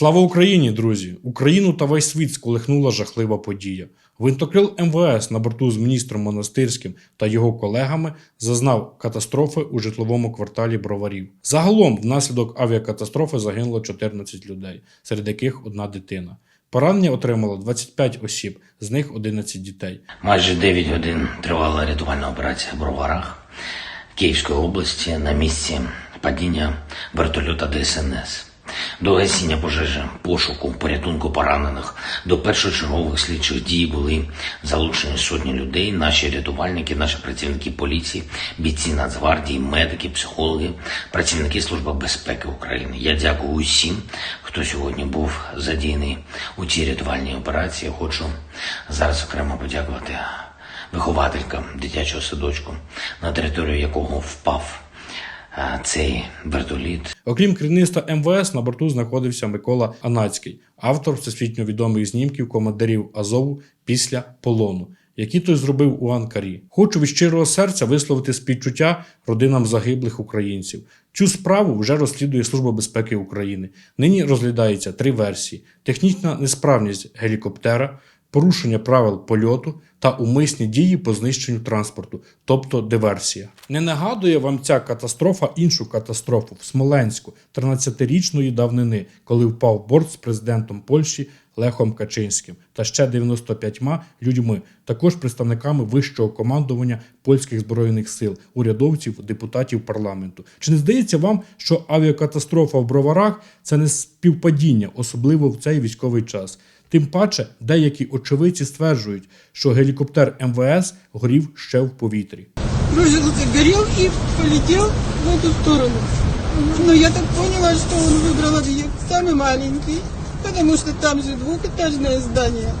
Слава Україні, друзі! Україну та весь світ сколихнула жахлива подія. Винтокрил МВС на борту з міністром Монастирським та його колегами зазнав катастрофи у житловому кварталі Броварів. Загалом, внаслідок авіакатастрофи загинуло 14 людей, серед яких одна дитина. Поранення отримало 25 осіб, з них 11 дітей. Майже 9 годин тривала рятувальна операція в Броварах Київської області на місці падіння вертольота ДСНС. До гасіння пожежі, пошуку, порятунку поранених до першочергових слідчих дій були залучені сотні людей, наші рятувальники, наші працівники поліції, бійці Нацгвардії, медики, психологи, працівники Служби безпеки України. Я дякую усім, хто сьогодні був задіяний у цій рятувальній операції. Хочу зараз окремо подякувати вихователькам дитячого садочку, на територію якого впав цей вертоліт. Окрім керівництва МВС, на борту знаходився Микола Анацький, автор всесвітньо відомих знімків командирів Азову після полону, які той зробив у Анкарі. Хочу від щирого серця висловити співчуття родинам загиблих українців. Цю справу вже розслідує Служба безпеки України. Нині розглядається три версії: технічна несправність гелікоптера, порушення правил польоту та умисні дії по знищенню транспорту, тобто диверсія. Не нагадує вам ця катастрофа іншу катастрофу в Смоленську 13-річної давнини, коли впав борт з президентом Польщі Лехом Качинським та ще 95 людьми, також представниками вищого командування польських збройних сил, урядовців, депутатів парламенту. Чи не здається вам, що авіакатастрофа в Броварах це не співпадіння, особливо в цей військовий час? Тим паче, деякі очевидці стверджують, що гелікоптер МВС горів ще в повітрі. кружился, горел и полетел в эту сторону. Но я так поняла, что он выбрал объект самый маленький, потому что там же двухэтажное здание,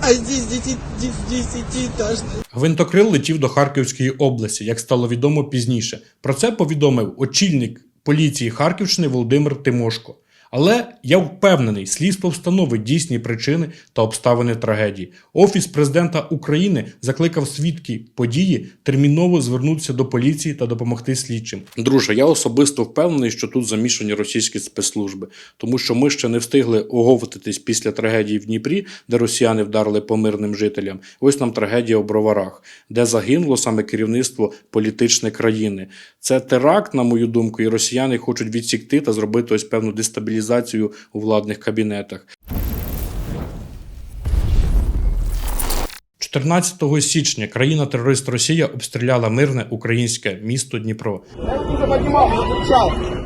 а здесь дети- де- десятиэтажное. Гвинтокрил летів до Харківської області, як стало відомо пізніше. Про це повідомив очільник поліції Харківщини Володимир Тимошко. Але я впевнений, слідство встановить дійсні причини та обставини трагедії. Офіс президента України закликав свідки події терміново звернутися до поліції та допомогти слідчим. Друже, я особисто впевнений, що тут замішані російські спецслужби, тому що ми ще не встигли оговтатись після трагедії в Дніпрі, де росіяни вдарили по мирним жителям. Ось нам трагедія у Броварах, де загинуло саме керівництво політичної країни. Це теракт, на мою думку, і росіяни хочуть відсікти та зробити ось певну дестабілізацію у владних кабінетах. 14 січня країна-терорист Росія обстріляла мирне українське місто Дніпро.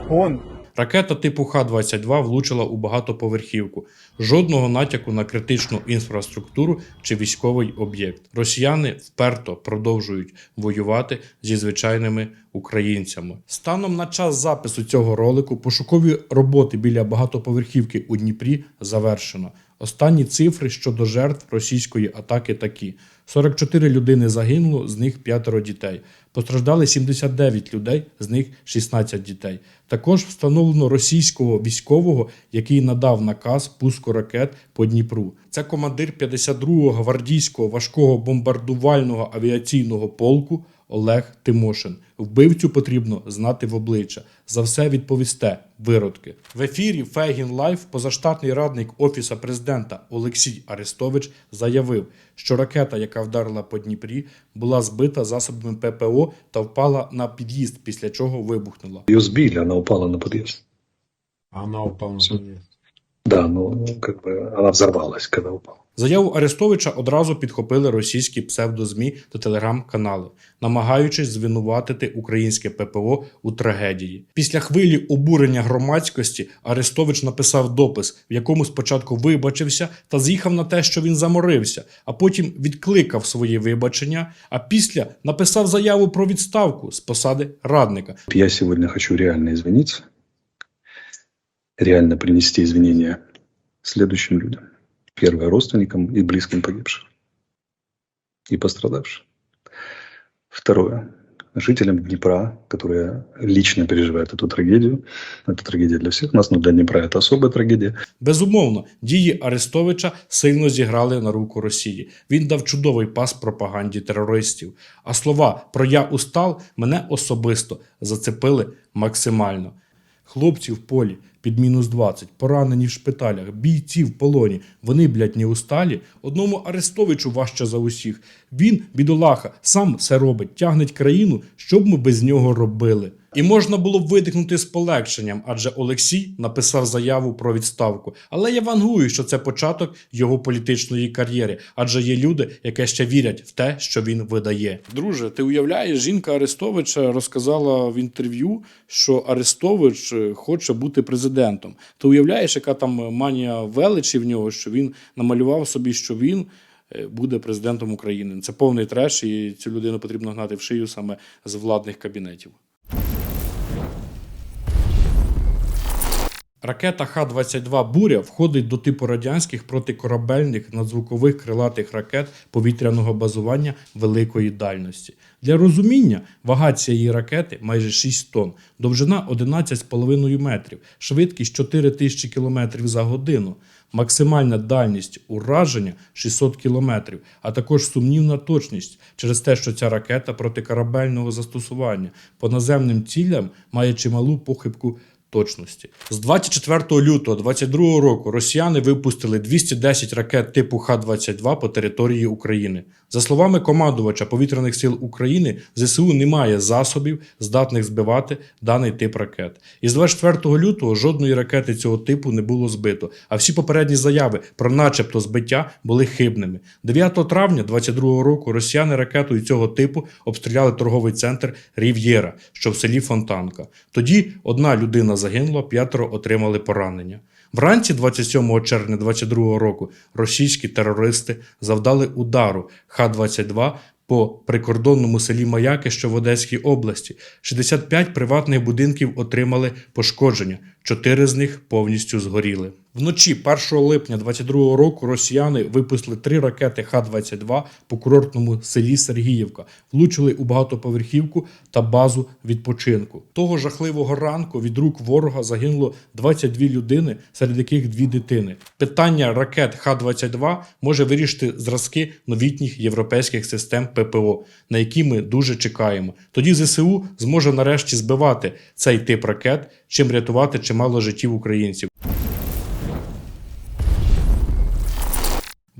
Он. Ракета типу Х-22 влучила у багатоповерхівку. Жодного натяку на критичну інфраструктуру чи військовий об'єкт. Росіяни вперто продовжують воювати зі звичайними українцями. Станом на час запису цього ролику пошукові роботи біля багатоповерхівки у Дніпрі завершено. Останні цифри щодо жертв російської атаки такі: 44 людини загинуло, з них п'ятеро дітей. Постраждали 79 людей, з них 16 дітей. Також встановлено російського військового, який надав наказ пуску ракет по Дніпру. Це командир 52-го гвардійського важкого бомбардувального авіаційного полку Олег Тимошин. Вбивцю потрібно знати в обличчя. За все відповісте, виродки. В ефірі Фейгін Лайф позаштатний радник Офіса президента Олексій Арестович заявив, що ракета, яка вдарила по Дніпрі, була збита засобами ППО та впала на під'їзд, після чого вибухнула. Ее сбили, она упала на подъезд. Она упала на подъезд. Да, ну, как бы она взорвалась, когда упала. Заяву Арестовича одразу підхопили російські псевдозмі та телеграм-канали, намагаючись звинуватити українське ППО у трагедії. Після хвилі обурення громадськості Арестович написав допис, в якому спочатку вибачився та з'їхав на те, що він заморився, а потім відкликав свої вибачення. А після написав заяву про відставку з посади радника. Я сегодня хочу реально извиниться, реально принести извинения следующим людям. Первое, родственникам и близким погибших и пострадавшим. Второе, жителям Днепра, которые лично переживают эту трагедию. Это трагедия для всех нас, но для Днепра это особая трагедия. Безумовно, дії Арестовича сильно зіграли на руку Росії. Він дав чудовий пас пропаганді терористів. А слова про я устал мене особисто зацепили максимально. Хлопці в полі під мінус 20, поранені в шпиталях, бійці в полоні. Вони, блядь, не усталі. Одному Арестовичу важче за усіх. Він, бідолаха, сам все робить, тягнеть країну, що б ми без нього робили. І можна було видихнути з полегшенням, адже Олексій написав заяву про відставку. Але я вангую, що це початок його політичної кар'єри, адже є люди, які ще вірять в те, що він видає. Друже, ти уявляєш, жінка Арестовича розказала в інтерв'ю, що Арестович е, хоче бути президентом. Ти уявляєш, яка там манія величі в нього, що він намалював собі, що він. е, Буде президентом України. Це повний треш, і цю людину потрібно гнати в шию саме з владних кабінетів. Ракета Х-22 Буря входить до типу радянських протикорабельних надзвукових крилатих ракет повітряного базування великої дальності. Для розуміння, вага цієї ракети майже 6 тонн, довжина 11,5 метрів, швидкість 4000 км за годину, максимальна дальність ураження 600 км, а також сумнівна точність через те, що ця ракета протикорабельного застосування по наземним цілям має чималу похибку точності. З 24 лютого 2022 року росіяни випустили 210 ракет типу Х-22 по території України. За словами командувача повітряних сил України, ЗСУ немає засобів, здатних збивати даний тип ракет. І з 24 лютого жодної ракети цього типу не було збито, а всі попередні заяви про начебто збиття були хибними. 9 травня 2022 року росіяни ракетою цього типу обстріляли торговий центр Рів'єра, що в селі Фонтанка. Тоді одна людина загинула, п'ятеро отримали поранення. Вранці 27 червня 2022 року російські терористи завдали удару Х-22 по прикордонному селі Маяки, що в Одеській області. 65 приватних будинків отримали пошкодження, 4 з них повністю згоріли. Вночі 1 липня 2022 року росіяни випустили три ракети Х-22 по курортному селі Сергіївка, влучили у багатоповерхівку та базу відпочинку. Того жахливого ранку від рук ворога загинуло 22 людини, серед яких дві дитини. Питання ракет Х-22 може вирішити зразки новітніх європейських систем ППО, на які ми дуже чекаємо. Тоді ЗСУ зможе нарешті збивати цей тип ракет, чим рятувати чимало життів українців.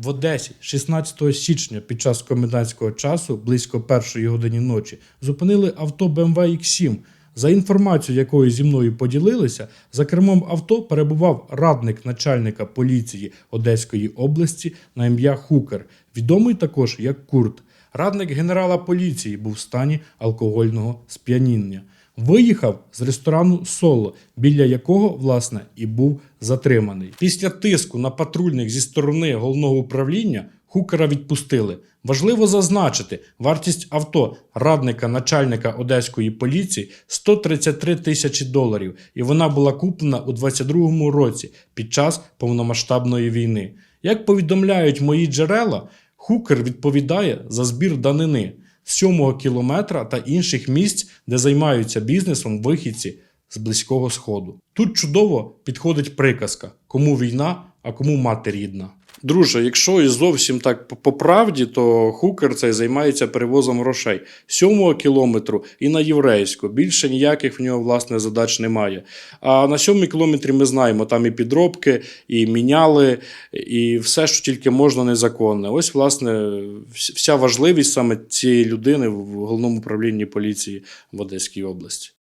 В Одесі 16 січня під час комендантського часу, близько першої годині ночі, зупинили авто BMW X7. За інформацією, якою зі мною поділилися, за кермом авто перебував радник начальника поліції Одеської області на ім'я Хукер, відомий також як Курт. Радник генерала поліції був в стані алкогольного сп'яніння. Виїхав з ресторану Соло, біля якого, власне, і був затриманий. Після тиску на патрульних зі сторони головного управління Хукера відпустили. Важливо зазначити, вартість авто радника начальника одеської поліції 133 тисячі доларів, і вона була куплена у 22-му році під час повномасштабної війни. Як повідомляють мої джерела, Хукер відповідає за збір данини 7 кілометра та інших місць, де займаються бізнесом вихідці з Близького Сходу. Тут чудово підходить приказка: кому війна, а кому мати рідна. Друже, якщо і зовсім так по- правді, то хукер цей займається перевозом грошей сьомого кілометру і на єврейську. Більше ніяких в нього власне задач немає. А на сьомому кілометрі ми знаємо, там і підробки, і міняли, і все, що тільки можна незаконне. Ось, власне, вся важливість саме цієї людини в головному управлінні поліції в Одеській області.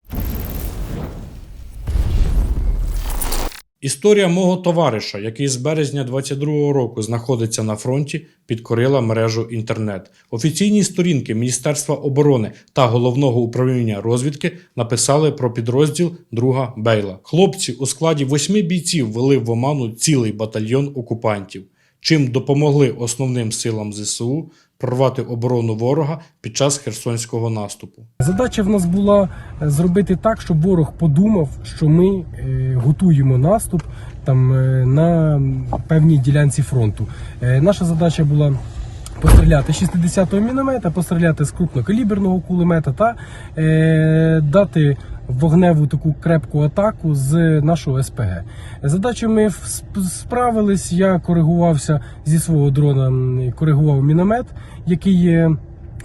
Історія мого товариша, який з березня 22-го року знаходиться на фронті, підкорила мережу інтернет. Офіційні сторінки Міністерства оборони та головного управління розвідки написали про підрозділ друга Бейла. Хлопці у складі восьми бійців вели в оману цілий батальйон окупантів, чим допомогли основним силам ЗСУ прорвати оборону ворога під час херсонського наступу. Задача в нас була е, зробити так, щоб ворог подумав, що ми е, готуємо наступ там е, на певній ділянці фронту. Наша задача була. Постріляти з 60-го міномета, постріляти з крупнокаліберного кулемета та е, дати вогневу таку крепку атаку з нашого СПГ. Задачу ми справились. Я коригувався зі свого дрона, коригував міномет, який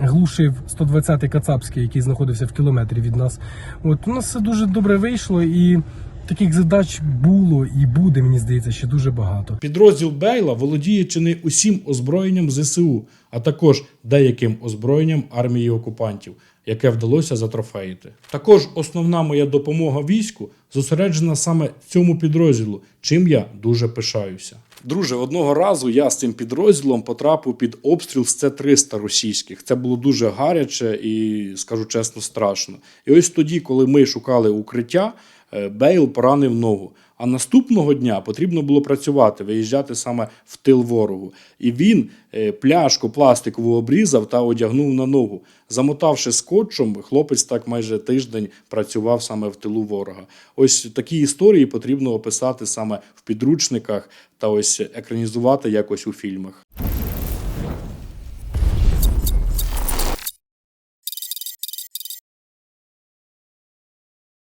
глушив 120-й Кацапський, який знаходився в кілометрі від нас. От у нас все дуже добре вийшло і. Таких задач було і буде, мені здається, ще дуже багато. Підрозділ Бейла володіє чи не усім озброєнням ЗСУ, а також деяким озброєнням армії окупантів, яке вдалося затрофеїти. Також основна моя допомога війську зосереджена саме цьому підрозділу, чим я дуже пишаюся. Друже, одного разу я з цим підрозділом потрапив під обстріл з С-300 російських. Це було дуже гаряче і, скажу чесно, страшно. І ось тоді, коли ми шукали укриття, Бейл поранив ногу. А наступного дня потрібно було працювати, виїжджати саме в тил ворогу. І він е, пляшку пластикову обрізав та одягнув на ногу. Замотавши скотчем, хлопець так майже тиждень працював саме в тилу ворога. Ось такі історії потрібно описати саме в підручниках та ось екранізувати якось у фільмах.